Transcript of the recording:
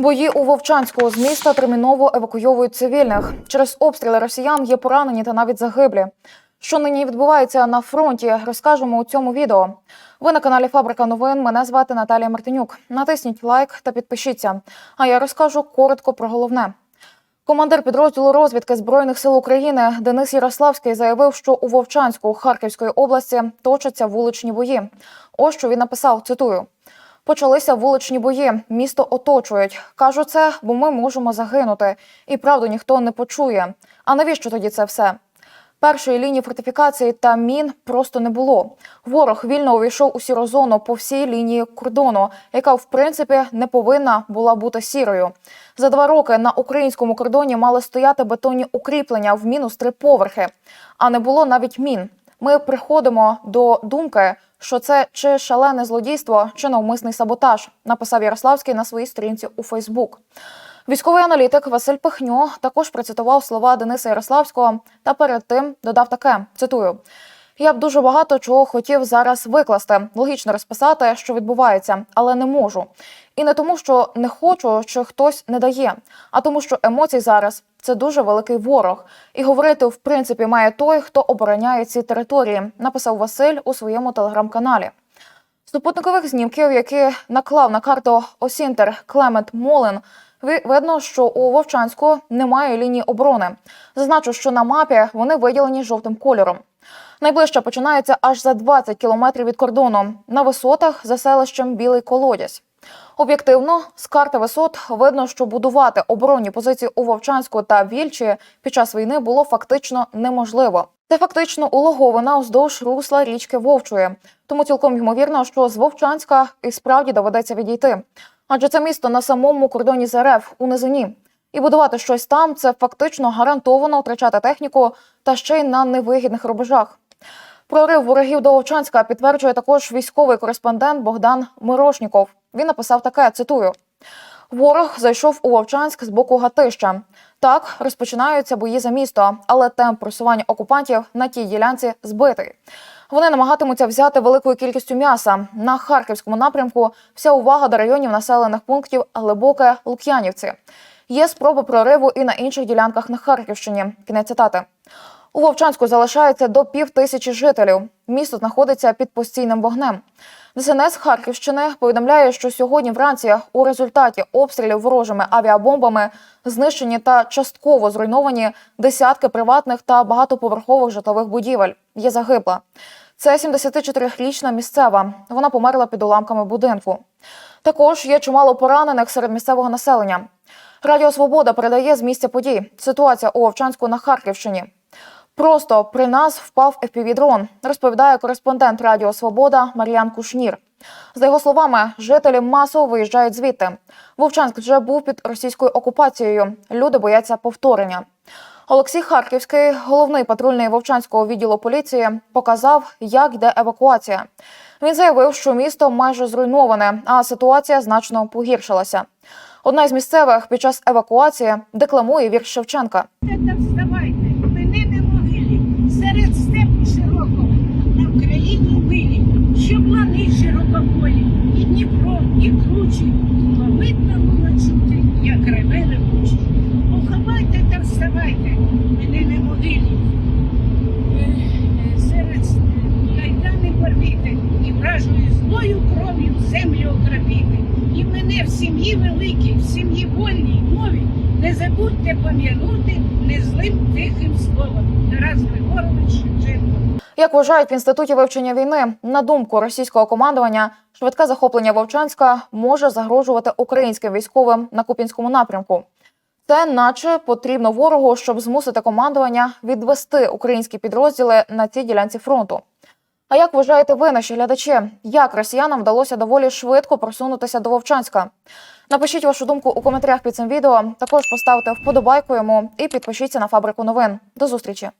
Бої у Вовчанську з міста терміново евакуйовують цивільних. Через обстріли росіян є поранені та навіть загиблі. Що нині відбувається на фронті, розкажемо у цьому відео. Ви на каналі Фабрика новин. Мене звати Наталія Мартинюк. Натисніть лайк та підпишіться. А я розкажу коротко про головне. Командир підрозділу розвідки збройних сил України Денис Ярославський заявив, що у Вовчанську Харківської області точаться вуличні бої. Ось що він написав. Цитую. Почалися вуличні бої, місто оточують. Кажу це, бо ми можемо загинути. І правду ніхто не почує. А навіщо тоді це все? Першої лінії фортифікації та мін просто не було. Ворог вільно увійшов у сіру зону по всій лінії кордону, яка в принципі не повинна була бути сірою. За два роки на українському кордоні мали стояти бетонні укріплення в мінус три поверхи, а не було навіть мін. Ми приходимо до думки, що це чи шалене злодійство, чи навмисний саботаж, написав Ярославський на своїй сторінці у Фейсбук. Військовий аналітик Василь Пихньо також процитував слова Дениса Ярославського та перед тим додав таке: цитую. Я б дуже багато чого хотів зараз викласти, логічно розписати, що відбувається, але не можу. І не тому, що не хочу, чи хтось не дає, а тому, що емоцій зараз це дуже великий ворог. І говорити в принципі має той, хто обороняє ці території, написав Василь у своєму телеграм-каналі. Супутникових знімків, які наклав на карту Осінтер Клемент Молин, видно, що у Вовчанську немає лінії оборони. Зазначу, що на мапі вони виділені жовтим кольором. Найближче починається аж за 20 кілометрів від кордону на висотах за селищем Білий Колодязь. Об'єктивно, з карти висот видно, що будувати оборонні позиції у Вовчанську та Вільчі під час війни було фактично неможливо. Це фактично улоговина уздовж русла річки Вовчої. Тому цілком ймовірно, що з Вовчанська і справді доведеться відійти. Адже це місто на самому кордоні з РФ у низині. І будувати щось там це фактично гарантовано втрачати техніку та ще й на невигідних рубежах. Прорив ворогів до Овчанська підтверджує також військовий кореспондент Богдан Мирошніков. Він написав таке: цитую. Ворог зайшов у Вовчанськ з боку Гатища. Так розпочинаються бої за місто, але темп просування окупантів на тій ділянці збитий. Вони намагатимуться взяти великою кількістю м'яса на харківському напрямку. Вся увага до районів населених пунктів Глибоке Лук'янівці. Є спроби прориву і на інших ділянках на Харківщині. Кінець цитати. У Вовчанську залишається до пів тисячі жителів. Місто знаходиться під постійним вогнем. ДСНС Харківщини повідомляє, що сьогодні вранці у результаті обстрілів ворожими авіабомбами знищені та частково зруйновані десятки приватних та багатоповерхових житлових будівель. Є загибла. Це 74-річна місцева. Вона померла під уламками будинку. Також є чимало поранених серед місцевого населення. Радіо Свобода передає з місця подій. Ситуація у Вовчанську на Харківщині. Просто при нас впав FPV-дрон, розповідає кореспондент Радіо Свобода Мар'ян Кушнір. За його словами, жителі масово виїжджають звідти. Вовчанськ вже був під російською окупацією. Люди бояться повторення. Олексій Харківський, головний патрульний Вовчанського відділу поліції, показав, як йде евакуація. Він заявив, що місто майже зруйноване, а ситуація значно погіршилася. Одна із місцевих під час евакуації декламує вірш Шевченка. Та вставайте, мене не могилі, серед степу широкого, на Україні милі, щоб лани широкополі, і Дніпро, і кручі, було видно було чути, як реве ревучі. Поховайте та вставайте, мене не могилі. Е, Серед кайдани порвіте, і вражою злою кров'ю землю окропіти. І мене в сім'ї великій, в сім'ї вольній мові не забудьте пам'янути незлим тихим словом. Тарас Григорович Шевченко. Як вважають в інституті вивчення війни, на думку російського командування, швидке захоплення Вовчанська може загрожувати українським військовим на Купінському напрямку. Це наче потрібно ворогу, щоб змусити командування відвести українські підрозділи на цій ділянці фронту. А як вважаєте ви, наші глядачі, як росіянам вдалося доволі швидко просунутися до Вовчанська? Напишіть вашу думку у коментарях під цим відео. Також поставте вподобайку йому і підпишіться на фабрику новин. До зустрічі!